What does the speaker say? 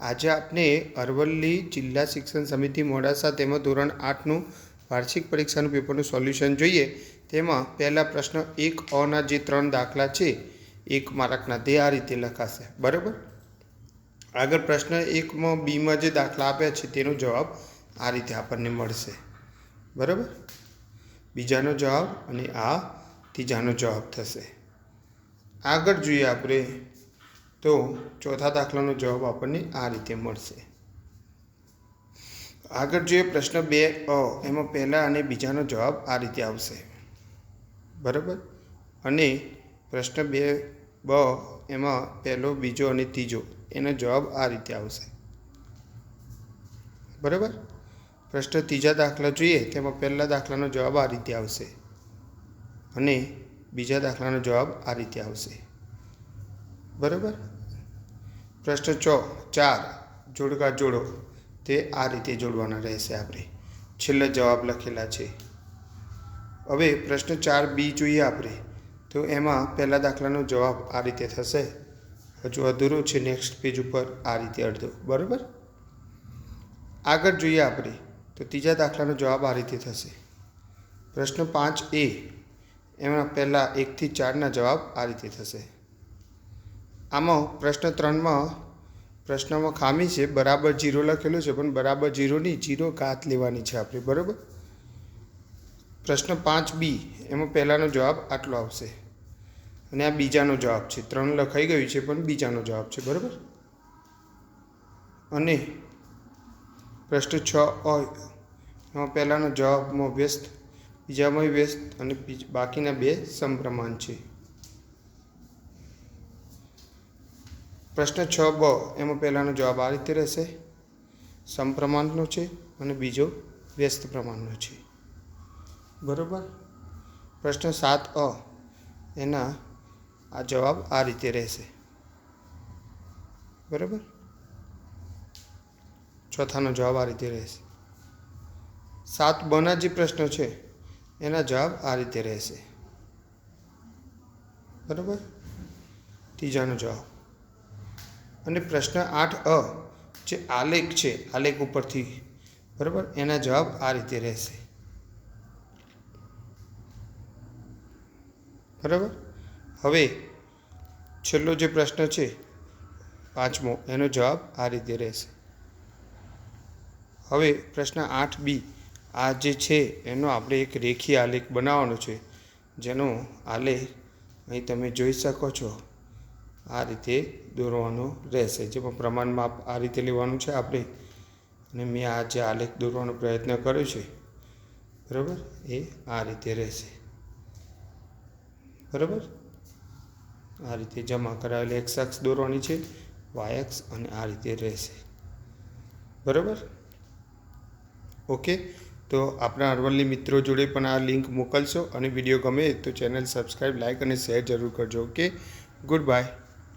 આજે આપણે અરવલ્લી જિલ્લા શિક્ષણ સમિતિ મોડાસા તેમજ ધોરણ આઠનું વાર્ષિક પરીક્ષાનું પેપરનું સોલ્યુશન જોઈએ. તેમાં પહેલા પ્રશ્ન એક અના જે ત્રણ દાખલા છે, એક માર્કના તે આ રીતે લખાશે. બરાબર? આગળ પ્રશ્ન એકમાં બીમાં જે દાખલા આપ્યા છે તેનો જવાબ આ રીતે આપણને મળશે. બરાબર? બીજાનો જવાબ અને આ ત્રીજાનો જવાબ થશે. આગળ જોઈએ આપણે તો ચોથા દાખલાનો જવાબ આપણને આ રીતે મળશે. આગળ જોઈએ પ્રશ્ન બે અ, એમાં પહેલાં અને બીજાનો જવાબ આ રીતે આવશે. બરાબર? અને પ્રશ્ન બે બ, એમાં પહેલો, બીજો અને ત્રીજો, એનો જવાબ આ રીતે આવશે. બરાબર? પ્રશ્ન ત્રીજા દાખલા જોઈએ, તેમાં પહેલા દાખલાનો જવાબ આ રીતે આવશે. અને બીજા દાખલાનો જવાબ આ રીતે આવશે. બરાબર? પ્રશ્ન ચો ચાર, જોડકા જોડો. તે આ રીતે જોડવાના રહેશે આપણે. છેલ્લા જવાબ લખેલા છે. હવે પ્રશ્ન ચાર બી જોઈએ આપણે. તો એમાં પહેલા દાખલાનો જવાબ આ રીતે થશે. હજુ અધૂરો છે, નેક્સ્ટ પેજ ઉપર આ રીતે અડધો. બરાબર? આગળ જોઈએ આપણે. તો ત્રીજા દાખલાનો જવાબ આ રીતે થશે. પ્રશ્ન પાંચ એ. એમાં પહેલાં એકથી ચારના જવાબ આ રીતે થશે. આમાં પ્રશ્ન ત્રણમાં, પ્રશ્નમાં ખામી છે, બરાબર જીરો લખેલું છે, પણ બરાબર જીરોની જીરો ઘાત લેવાની છે આપણે, બરાબર? પ્રશ્ન પાંચ બી, એમાં પહેલાંનો જવાબ આટલો આવશે. અને આ બીજાનો જવાબ છે, ત્રણ લખાઈ ગયું છે, પણ બીજાનો જવાબ છે, બરાબર? અને પ્રશ્ન છ અ, એમાં પહેલાંનો જવાબમાં વ્યસ્ત, બીજામાં વ્યસ્ત, અને બાકીના બે સમપ્રમાણ છે. પ્રશ્ન છ બ એમાં પહેલાંનો જવાબ આ રીતે રહેશે. સમપ્રમાણનો છે અને બીજો વ્યસ્ત પ્રમાણનો છે. બરાબર? પ્રશ્ન સાત અ. એના આ જવાબ આ રીતે રહેશે. બરાબર? ચોથાનો જવાબ આ રીતે રહેશે. સાત બના જે પ્રશ્નો છે, એના જવાબ આ રીતે રહેશે. બરાબર? ત્રીજાનો જવાબ. અને પ્રશ્ન આઠ અ જે આલેખ છે, આલેખ ઉપરથી, બરાબર? એના જવાબ આ રીતે રહેશે. બરાબર? હવે છેલ્લો જે પ્રશ્ન છે, પાંચમો, એનો જવાબ આ રીતે રહેશે. હવે પ્રશ્ન આઠ બી, આ જે છે, એનો આપણે એક રેખીય આલેખ બનાવવાનો છે, જેનો આલેખ અહીં તમે જોઈ શકો છો. આ રીતે દોરવાનો રહેશે. જેમાં પ્રમાણ માપ આ રીતે લેવાનું છે આપણે. અને મેં આ જે આલેખ દોરવાનો પ્રયત્ન કર્યો છે. બરાબર? એ આ રીતે રહેશે. બરાબર? આ રીતે જમા કરાવેલી એક્સ અક્ષ દોરવાની છે. વાય અક્ષ અને આ રીતે રહેશે. બરાબર? ઓકે તો આપણા અરવલ્લી મિત્રો જોડે પણ આ લિંક મોકલશો. અને વીડિયો ગમે તો ચેનલ સબસ્ક્રાઈબ લાઇક અને શેર જરૂર કરજો. Okay good bye